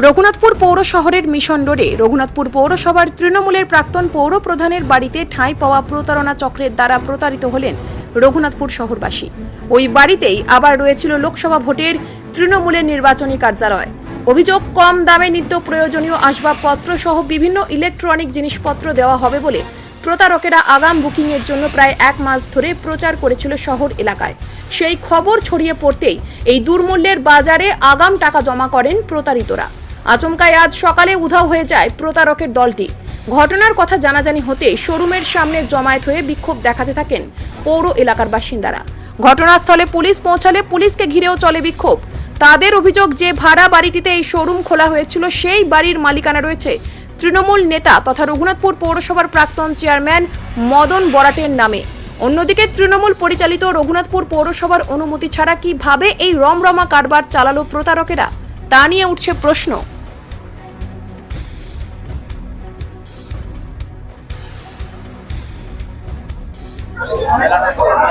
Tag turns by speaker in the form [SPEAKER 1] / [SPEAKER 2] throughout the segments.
[SPEAKER 1] রঘুনাথপুর পৌর শহরের মিশন রোডে রঘুনাথপুর পৌরসভার তৃণমূলের প্রাক্তন পৌর প্রধানের বাড়িতে ঠাঁই পাওয়া প্রতারণা চক্রের দ্বারা প্রতারিত হলেন রঘুনাথপুর শহরবাসী। ওই বাড়িতেই আবার রয়েছিল লোকসভা ভোটের তৃণমূলের নির্বাচনী কার্যালয়। অভিযোগ কম দামে নিত্য প্রয়োজনীয় আসবাবপত্র সহ বিভিন্ন ইলেকট্রনিক জিনিসপত্র দেওয়া হবে বলে প্রতারকেরা আগাম বুকিংয়ের জন্য প্রায় এক মাস ধরে প্রচার করেছিল শহর এলাকায়। সেই খবর ছড়িয়ে পড়তেই এই দুর্মূল্যের বাজারে আগাম টাকা জমা করেন প্রতারিতরা। আচমকায় আজ সকালে উধাও হয়ে যায় প্রতারকের দলটি। ঘটনার কথা জানাজানি হতে শোরুমের সামনে জমায়েত হয়ে বিক্ষোভ দেখাতে থাকেন পৌর এলাকার বাসিন্দারা। ঘটনাস্থলে পুলিশ পৌঁছালে পুলিশকে ঘিরেও চলে বিক্ষোভ। তাদের অভিযোগ যে ভাড়া বাড়িটিতে এই শোরুম খোলা হয়েছিল, সেই বাড়ির মালিকানা রয়েছে তৃণমূল নেতা তথা রঘুনাথপুর পৌরসভার প্রাক্তন চেয়ারম্যান মদন বরাটের নামে। অন্যদিকে তৃণমূল পরিচালিত রঘুনাথপুর পৌরসভার অনুমতি ছাড়া কীভাবে এই রমরমা কারবার চালালো প্রতারকেরা, তা নিয়ে উঠছে প্রশ্ন।
[SPEAKER 2] de la reforma.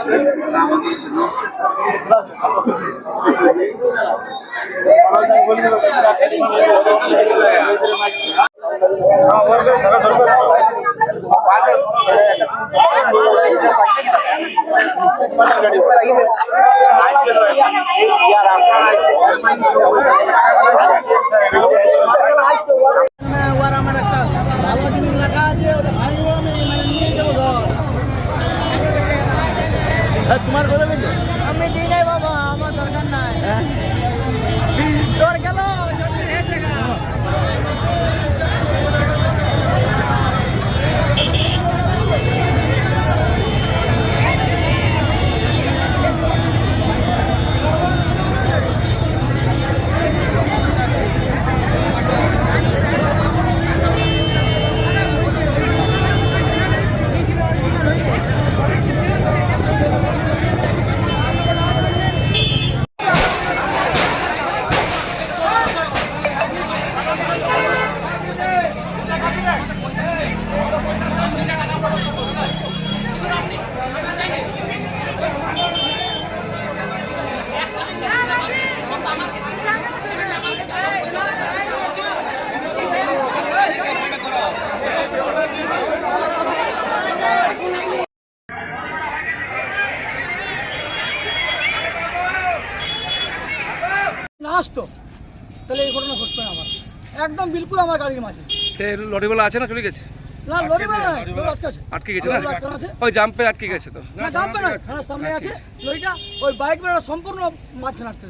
[SPEAKER 2] আমি দিই নাই বাবা আমার দরকার নাই তোর গেল না আসতো তাহলে এই ঘটনা ঘটতো আমার। একদম বিলকুল আমার গাড়ির মাঝে।
[SPEAKER 3] সে লরিওয়ালা আছে না চলে গেছে?
[SPEAKER 2] না আটকে
[SPEAKER 3] গেছে না? ওই জাম্পে আটকে গেছে তো।
[SPEAKER 2] না জাম্পে না হ্যাঁ, সামনে আছে। ওই সম্পূর্ণ মাঝখানে আটকে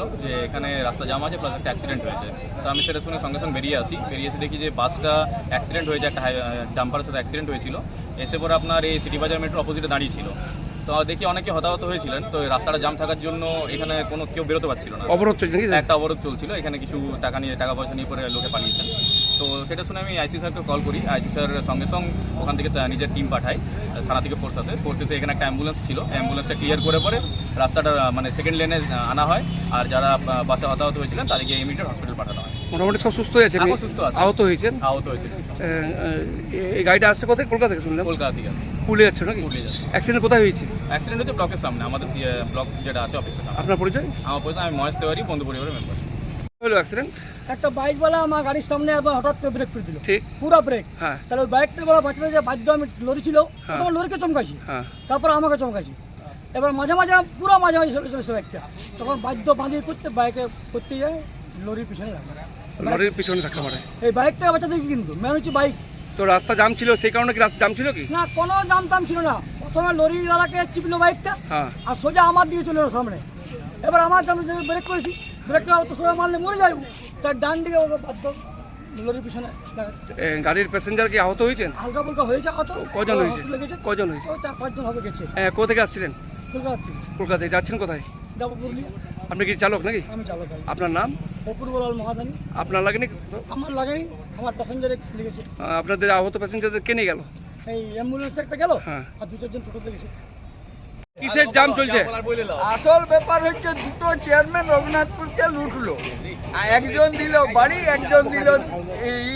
[SPEAKER 4] করল যে এখানে রাস্তা জাম আছে প্লাস একটা অ্যাক্সিডেন্ট হয়েছে। তো আমি সেটা শুনে সঙ্গে সঙ্গে বেরিয়ে আসি। বেরিয়ে এসে দেখি যে বাসটা অ্যাক্সিডেন্ট হয়েছে একটা ডাম্পারের সাথে অ্যাক্সিডেন্ট হয়েছিল। এসে পরে আপনার এই সিটি বাজার মেট্রো অপোজিটে দাঁড়িয়ে ছিল। তো দেখি অনেকে হতাহত হয়েছিলেন। তো রাস্তাটা জাম থাকার জন্য এখানে কোনো কেউ বেরোতে পারছিল না।
[SPEAKER 3] অবরোধ চলছিল
[SPEAKER 4] একটা অবরোধ চলছিল। এখানে কিছু টাকা নিয়ে টাকা পয়সা নিয়ে পরে লোকে পালিয়েছেন। তো সেটা শুনে আমি আইসি স্যারকে কল করি। আইসি স্যার সঙ্গে সঙ্গে ওখান থেকে নিজের টিম পাঠাই থানা থেকে ফোর্স আছে ফোর্স এসে এখানে একটা অ্যাম্বুলেন্স ছিল। অ্যাম্বুলেন্সটা ক্লিয়ার করে পরে রাস্তাটা মানে সেকেন্ড লেনে আনা হয়। আর যারা বাসে হতাহত হয়েছিলেন তাদেরকে ইমিডিয়েট হসপিটাল পাঠানো হয়।
[SPEAKER 3] মোটামুটি সব সুস্থ হয়েছে
[SPEAKER 4] সুস্থ আছে।
[SPEAKER 3] আহত হয়েছেন?
[SPEAKER 4] আহত
[SPEAKER 3] আহ, এই গাড়িটা আসছে কোথায় কলকাতা থেকে শুনলাম।
[SPEAKER 4] কলকাতা থেকে।
[SPEAKER 3] পুলে যাচ্ছে নাকি?
[SPEAKER 4] পুরুলিয়া যাচ্ছে।
[SPEAKER 3] অ্যাক্সিডেন্ট কোথায় হয়েছে?
[SPEAKER 4] অ্যাক্সিডেন্ট হচ্ছে ব্লকের সামনে। আমাদের ব্লক যেটা আছে অফিসের সামনে।
[SPEAKER 3] আপনার পরিচয়?
[SPEAKER 4] আমার পয়সা আমি মহেশ তেওয়ারি বন্ধু পরিবারের মেম্বার
[SPEAKER 3] হলো অ্যাক্সিডেন্ট
[SPEAKER 2] একটা বাইকওয়ালা আমার গাড়ির সামনে একবার হঠাৎ করে ব্রেক করে দিল।
[SPEAKER 3] ঠিক।
[SPEAKER 2] পুরো ব্রেক
[SPEAKER 3] হ্যাঁ।
[SPEAKER 2] তাহলে ওই বাইকটা বলা বাচ্চাটা যে বাধ্য আমি লরি ছিল
[SPEAKER 3] হ্যাঁ।
[SPEAKER 2] তখন লরিকে চমকাইছি।
[SPEAKER 3] হ্যাঁ।
[SPEAKER 2] তারপর আমাকে চমকাইছি। এবার মাঝে মাঝে পুরো মাঝে মাঝে চলে চলেছে বাইকটা তখন বাধ্য বাঁধিয়ে করতে বাইকে করতে যায় লরির পিছনে লাগে
[SPEAKER 3] লরির পিছনে ধাক্কা মারে
[SPEAKER 2] এই বাইকটা বাচ্চা দেখি কিন্তু মেন হচ্ছে বাইক
[SPEAKER 3] তো রাস্তা জাম ছিল সেই কারণে কি রাস্তা জাম ছিল কি?
[SPEAKER 2] না কোনো দাম টাম ছিল না। প্রথমে লরিওয়ালাকে চিপলো বাইকটা
[SPEAKER 3] হ্যাঁ।
[SPEAKER 2] আর সোজা আমার দিকে চলে সামনে। এবার আমার সামনে ব্রেক করেছি ব্রেক করা তো সোজা মারলে মরে যাব। তার ডান দিকে ওকে বাধ্য। লরির পিছনে
[SPEAKER 3] এ, গাড়ির প্যাসেঞ্জার কি আহত হয়েছেন
[SPEAKER 2] হালকা ফুলকা হয়েছে কত
[SPEAKER 3] কজন হয়েছে? কজন হয়েছে?
[SPEAKER 2] ও চার পাঁচজন হবে গেছে।
[SPEAKER 3] এ, কোথা থেকে আসছিলেন?
[SPEAKER 2] কলকাতা থেকে।
[SPEAKER 3] কলকাতায় যাচ্ছেন কোথায়?
[SPEAKER 2] যাব
[SPEAKER 3] আপনি কি চালক নাকি?
[SPEAKER 2] আমি চালক
[SPEAKER 3] আপনার নাম?
[SPEAKER 2] অপূর্বলাল মহাদানি।
[SPEAKER 3] আপনার লাগেনি?
[SPEAKER 2] আমার লাগেনি। আমার প্যাসেঞ্জারে লেগেছে।
[SPEAKER 3] আহ, আপনাদের আহত প্যাসেঞ্জারদের কে নিয়ে গেল?
[SPEAKER 2] এই অ্যাম্বুলেন্স একটা গেল
[SPEAKER 3] হ্যাঁ।
[SPEAKER 2] আর দু চারজন টোটোতে গেছে।
[SPEAKER 3] কিসের জাম চলছে?
[SPEAKER 5] আসল ব্যাপার হচ্ছে দুটো চেয়ারম্যান রঘুনাথপুরকে লুটলো। আর একজন দিল বাড়ি একজন দিল এই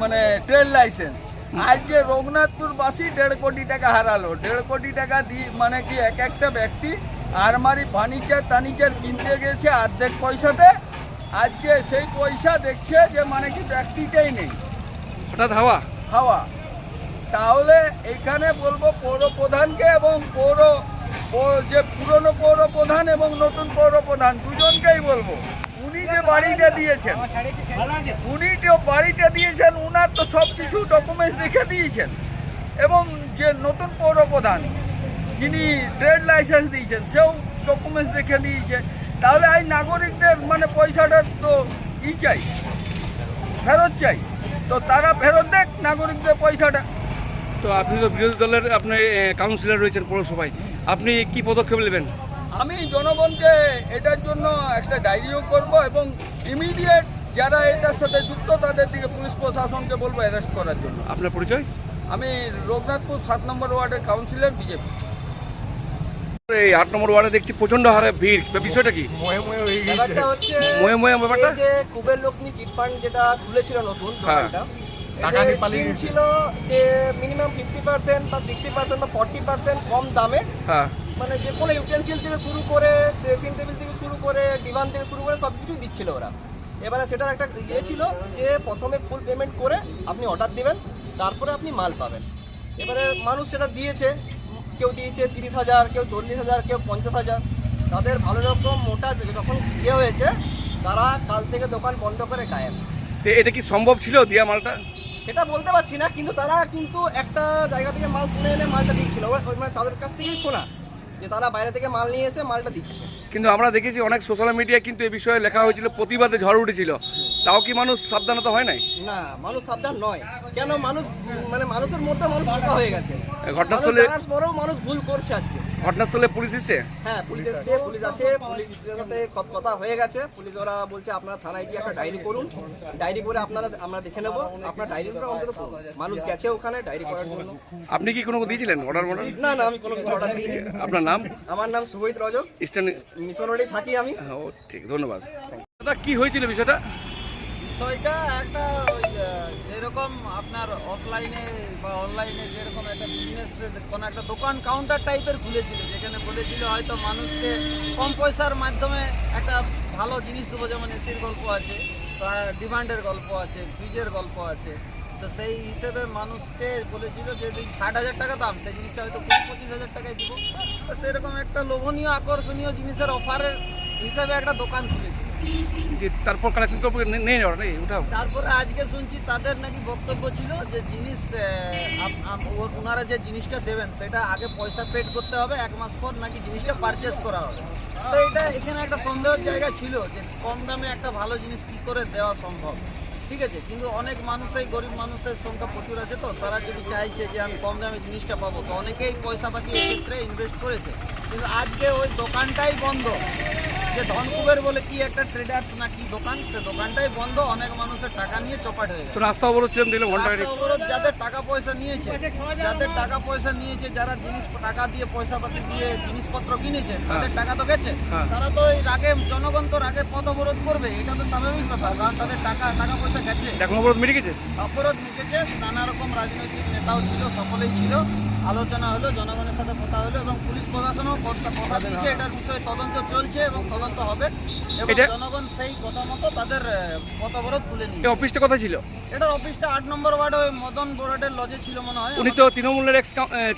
[SPEAKER 5] মানে ট্রেড লাইসেন্স। আজকে রঘুনাথপুর বাসী দেড় কোটি টাকা হারালো। দেড় কোটি টাকা দি মানে কি এক একটা ব্যক্তি আলমারি ফার্নিচার টার্নিচার কিনতে গেছে অর্ধেক পয়সাতে। আজকে সেই পয়সা দেখছে যে মানে কি ব্যক্তিটাই নেই।
[SPEAKER 3] হঠাৎ হাওয়া?
[SPEAKER 5] হাওয়া। তাহলে এখানে বলব পৌর প্রধানকে এবং পৌর যে পুরনো পৌর প্রধান এবং নতুন পৌর প্রধান দুজনকেই বলব, উনি যে বাড়িটা দিয়েছেন, উনি যে বাড়িটা দিয়েছেন, উনার তো সব কিছু ডকুমেন্টস দেখে দিয়েছেন। এবং যে নতুন পৌর প্রধান যিনি ট্রেড লাইসেন্স দিয়েছেন, সেও ডকুমেন্টস দেখে দিয়েছে। তাহলে এই নাগরিকদের মানে পয়সাটা তো ই চাই, ফেরত চাই। তো তারা ফেরত দেখ নাগরিকদের পয়সাটা।
[SPEAKER 3] তো আপনি তো বিরোধী দলের আপনি কাউন্সিলর রয়েছেন পৌরসভায়। আপনি কি পদক্ষেপ নেবেন?
[SPEAKER 5] আমি জনগণকে এটার জন্য একটা ডায়েরিও করব এবং ইমিডিয়েট যারা এটার সাথে যুক্ত তাদের দিকে পুলিশ প্রশাসনকে বলব অ্যারেস্ট করার জন্য।
[SPEAKER 3] আপনার পরিচয়?
[SPEAKER 5] আমি রঘুনাথপুর সাত নম্বর ওয়ার্ডের কাউন্সিলর বিজেপি।
[SPEAKER 3] এই আট নম্বর ওয়ার্ডে দেখছি প্রচণ্ড হারে ভিড়। বিষয়টা কি?
[SPEAKER 6] ব্যাপারটা হচ্ছে
[SPEAKER 3] ময়ে ময়ে ব্যাপারটা?
[SPEAKER 6] যে কুবের লক্ষ্মী চিট ফান্ড যেটা খুলেছিল নতুন
[SPEAKER 3] হ্যাঁ।
[SPEAKER 6] দোকানটা টাকা ছিল যে মিনিমাম ফিফটি পার্সেন্ট বা সিক্সটি পার্সেন্ট বা ফর্টি পার্সেন্ট কম দামে।
[SPEAKER 3] হ্যাঁ।
[SPEAKER 6] মানে যে কোনো ইউটেন্সিল থেকে শুরু করে ড্রেসিং টেবিল থেকে শুরু করে ডিভান থেকে শুরু করে সব কিছুই দিচ্ছিল ওরা। এবারে সেটার একটা ইয়ে ছিল যে প্রথমে ফুল পেমেন্ট করে আপনি অর্ডার দিবেন তারপরে আপনি মাল পাবেন। এবারে মানুষ সেটা দিয়েছে কেউ দিয়েছে তিরিশ হাজার কেউ চল্লিশ হাজার কেউ পঞ্চাশ হাজার। তাদের ভালো রকম মোটা যখন ইয়ে হয়েছে তারা কাল থেকে দোকান বন্ধ করে গায়েব।
[SPEAKER 3] তো এটা কি সম্ভব ছিল দিয়া মালটা?
[SPEAKER 6] এটা বলতে পারছি না, কিন্তু তারা কিন্তু একটা জায়গা থেকে মাল তুলে এনে মালটা দিচ্ছিল। মানে তাদের কাছ থেকেই শোনা যে তারা বাইরে থেকে মাল নিয়ে এসে মালটা দিচ্ছে।
[SPEAKER 3] কিন্তু আমরা দেখেছি অনেক সোশ্যাল মিডিয়ায় কিন্তু এই বিষয়ে লেখা হয়েছিল প্রতিবাদে ঝড় উঠেছিল। তাও কি মানুষ সাবধানতা হয় নাই?
[SPEAKER 6] না মানুষ সাবধান নয়। কেন মানুষ মানে মানুষের মধ্যে মানুষ বোকা হয়ে গেছে।
[SPEAKER 3] ঘটনাস্থলে
[SPEAKER 6] জানার পরেও মানুষ ভুল করছে আজকে।
[SPEAKER 3] ঘটনাস্থলে পুলিশ এসছে?
[SPEAKER 6] হ্যাঁ পুলিশ এসছে পুলিশ আছে পুলিশের সাথে কথা হয়ে গেছে। পুলিশ ওরা বলছে আপনারা থানায় গিয়ে একটা ডায়েরি করুন। ডায়েরি করে আপনারা আমরা দেখে নেব। আপনার ডায়েরিটা অন্তত করুন। মানুষ গেছে ওখানে ডায়েরি করার জন্য।
[SPEAKER 3] আপনি কি কোনো দিয়েছিলেন? অর্ডার মর্ডার
[SPEAKER 6] না না আমি কোনো কিছু অর্ডার দিইনি।
[SPEAKER 3] আপনার নাম?
[SPEAKER 6] আমার নাম শুভজিৎ রজক।
[SPEAKER 3] ইস্টার্ন
[SPEAKER 6] মিশন রোডেই থাকি আমি।
[SPEAKER 3] হ্যাঁ, ও ঠিক ধন্যবাদ। দাদা কি হয়েছিল বিষয়টা?
[SPEAKER 7] বিষয়টা একটা ওই যেরকম আপনার অফলাইনে বা অনলাইনে যেরকম একটা বিজনেস কোনো একটা দোকান কাউন্টার টাইপের খুলেছিল যেখানে বলেছিল হয়তো মানুষকে কম পয়সার মাধ্যমে একটা ভালো জিনিস দেবো যেমন এসির গল্প আছে ডিমান্ডের গল্প আছে ফ্রিজের গল্প আছে। তো সেই হিসেবে মানুষকে বলেছিল যে ষাট হাজার টাকা দাম সেই জিনিসটা হয়তো কুড়ি পঁচিশ হাজার টাকায় দিব। তো সেরকম একটা লোভনীয় আকর্ষণীয় জিনিসের অফারের হিসাবে একটা দোকান খুলেছিল।
[SPEAKER 3] তারপর কালেকশন করব নেই ওরা নেই ওটা
[SPEAKER 7] তারপরে আজকে শুনছি তাদের নাকি বক্তব্য ছিল যে জিনিস ওনারা যে জিনিসটা দেবেন সেটা আগে পয়সা পেড করতে হবে এক মাস পর নাকি জিনিসটা পারচেস করা হবে। তো এটা এখানে একটা সন্দেহের জায়গা ছিল যে কম দামে একটা ভালো জিনিস কি করে দেওয়া সম্ভব? ঠিক আছে, কিন্তু অনেক মানুষই, গরিব মানুষের সংখ্যা প্রচুর আছে তো, তারা যদি চাইছে যে আমি কম দামে জিনিসটা পাবো, তো অনেকেই পয়সা পাতি এক্ষেত্রে ইনভেস্ট করেছে। কিন্তু আজকে ওই দোকানটাই বন্ধ। যে ধনকুবের বলে কি একটা ট্রেডার্স না কি দোকান সে দোকানটাই বন্ধ অনেক মানুষের টাকা নিয়ে চপাট হয়ে
[SPEAKER 3] তো
[SPEAKER 7] গেছে
[SPEAKER 3] রাস্তা অবরোধ ছিলাম দেখলাম
[SPEAKER 7] ঘণ্টা অবরোধ যাদের টাকা পয়সা নিয়েছে যাদের টাকা পয়সা নিয়েছে যারা জিনিস টাকা দিয়ে পয়সা পাতি দিয়ে জিনিসপত্র কিনেছে তাদের টাকা তো গেছে।
[SPEAKER 3] হ্যাঁ।
[SPEAKER 7] তারা তো এই রাগে জনগণ তো রাগে পথ অবরোধ করবে এটা তো স্বাভাবিক ব্যাপার কারণ তাদের টাকা টাকা পয়সা গেছে।
[SPEAKER 3] এখন অবরোধ মিটে গেছে?
[SPEAKER 7] অবরোধ মিটেছে নানা রকম রাজনৈতিক নেতাও ছিল সকলেই ছিল। আলোচনা হলো জনগণের সাথে কথা হলো এবং পুলিশ প্রশাসনও কথা কথা দিয়েছে এটার বিষয়ে তদন্ত চলছে এবং তদন্ত হবে এবং
[SPEAKER 3] এটা-
[SPEAKER 7] জনগণ সেই কথা মতো তাদের পথ অবরোধ তুলে
[SPEAKER 3] এই
[SPEAKER 7] নিয়েছে
[SPEAKER 3] অফিসটা কোথায় ছিল?
[SPEAKER 7] এটার অফিসটা আট নম্বর ওয়ার্ডে ওই মদন বোরাডের লজে ছিল মনে হয়।
[SPEAKER 3] উনি তো তৃণমূলের এক্স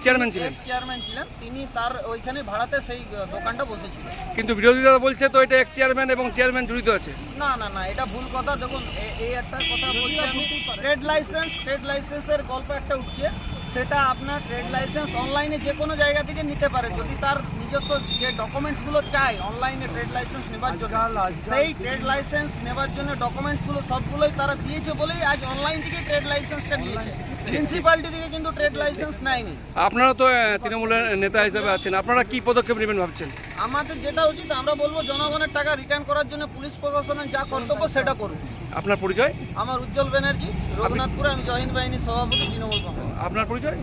[SPEAKER 3] চেয়ারম্যান ছিলেন।
[SPEAKER 7] এক্স চেয়ারম্যান ছিলেন। তিনি তার ওইখানে ভাড়াতে সেই দোকানটা বসেছিলেন
[SPEAKER 3] কিন্তু বিরোধীরা বলছে তো এটা এক্স চেয়ারম্যান এবং চেয়ারম্যান জড়িত আছে।
[SPEAKER 7] না না না এটা ভুল কথা। দেখুন এ- এই একটা কথা বলছি আমি। ট্রেড লাইসেন্স ট্রেড লাইসেন্সের গল্প একটা উঠছে। সেটা আপনার ট্রেড লাইসেন্স অনলাইনে যে কোনো জায়গা থেকে নিতে পারে। যদি তার নিজস্ব যে ডকুমেন্টসগুলো চাই অনলাইনে ট্রেড লাইসেন্স নেবার জন্য। সেই ট্রেড লাইসেন্স নেবার জন্য ডকুমেন্টসগুলো সবগুলোই তারা দিয়েছে বলেই আজ অনলাইন থেকে ট্রেড লাইসেন্সটা নিয়েছে। প্রিন্সিপালিটি থেকে কিন্তু ট্রেড লাইসেন্স নেয়নি।
[SPEAKER 3] আপনারা তো তৃণমূলের নেতা হিসেবে আছেন। আপনারা কি পদক্ষেপ নেবেন ভাবছেন?
[SPEAKER 7] আমাদের যেটা উচিত আমরা বলব জনগণের টাকা রিটার্ন করার জন্য পুলিশ প্রশাসনের যা কর্তব্য সেটা করুন।
[SPEAKER 3] আপনার পরিচয়?
[SPEAKER 7] আমার উজ্জ্বল ব্যানার্জি রঘুনাথপুরে আমি জয়েন্ট বাহিনীর সভাপতি তৃণমূল কংগ্রেস।
[SPEAKER 3] আপনার পরিচয়?